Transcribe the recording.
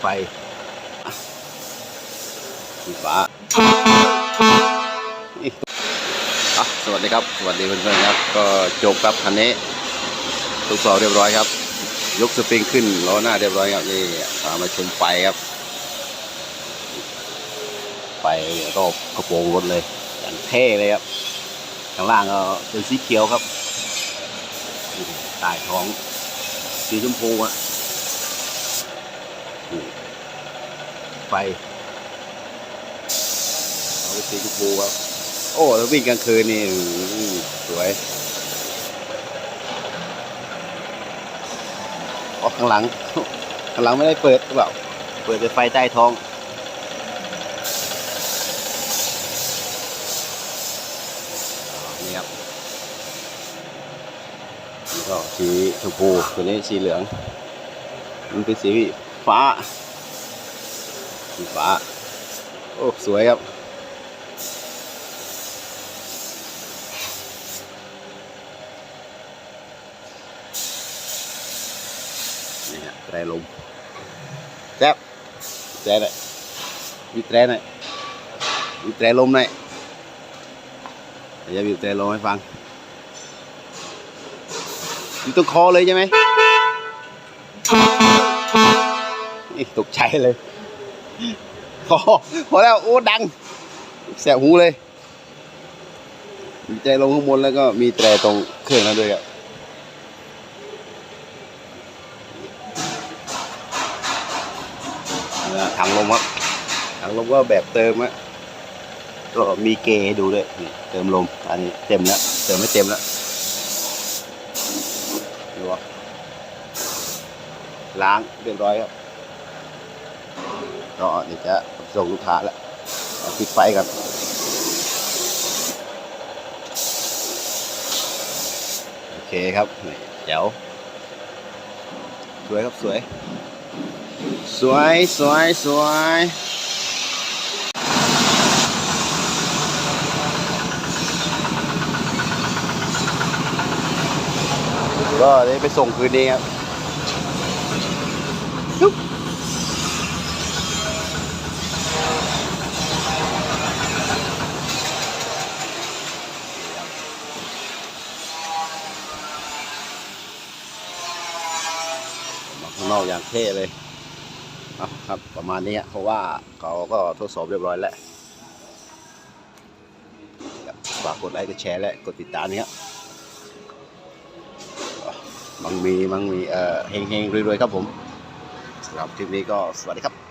ไฟสีฟ้าสวัสดีครับ สวัสดีเพื่อนๆครับ ก็จบครับคันนี้ทดสอบเรียบร้อยครับ ยกสปริงขึ้นล้อหน้าเรียบร้อยครับนี่พามาชมไฟครับ ไฟรอบกระโปรงรถเลยอย่างเท่เลยครับข้างล่างก็เป็นสีเขียวครับใต้ท้องสีชมพูอะ ไฟเอาเป็นสีชมพูครับ โอ้แล้ววิ่งกลางคืนนี่สวยออกข้างหลัง ข้างหลังไม่ได้เปิดหรือเปล่า เปิดแต่ไฟใต้ท้องนี่ครับนี่ก็สีชมพูตัวนี้สีเหลือง มันเป็นสี ฟ้าสีฟ้า โอ้สวยครับ นี่ฮะแตรลมแจ๊บแตรหน่อยมีแตรหน่อยมีแตรลมหน่อยเดี๋ยวจะบีบแตรลมให้ฟังอยู่ตรงคอเลยใช่ไหม นี่ตกใจเลยคอพอแล้วโอ้ดังแสบหูเลยมีแตรลมข้างบนแล้วก็มีแตรตรงเครื่องนั้นด้วยครับเอ่อถังลมครับถังลมก็แบบเติมอะก็มีเกดูด้วยนี่เติมลม อันนี้เต็มแล้ว เติมไม่เต็มแล้วดูว่าล้างเรียบร้อยครับ ก็เดี๋ยวจะส่งลูกค้าแล้วปิดไฟกันโอเคครับเดี๋ยวสวยครับสวย สวยสวยสวยก็ได้ไปส่งคืนนี้ครับางนอกอย่างเท่เลยเอาครับประมาณนี้เพราะว่าเขาก็ทดสอบเรียบร้อยแล้วฝากกดไลค์กดแชร์และกดติดตามนี้ครับมังมีมังมีเอ่อเฮงเฮงๆรวยๆครับผมสำหรับคลิปนี้ก็สวัสดีครับ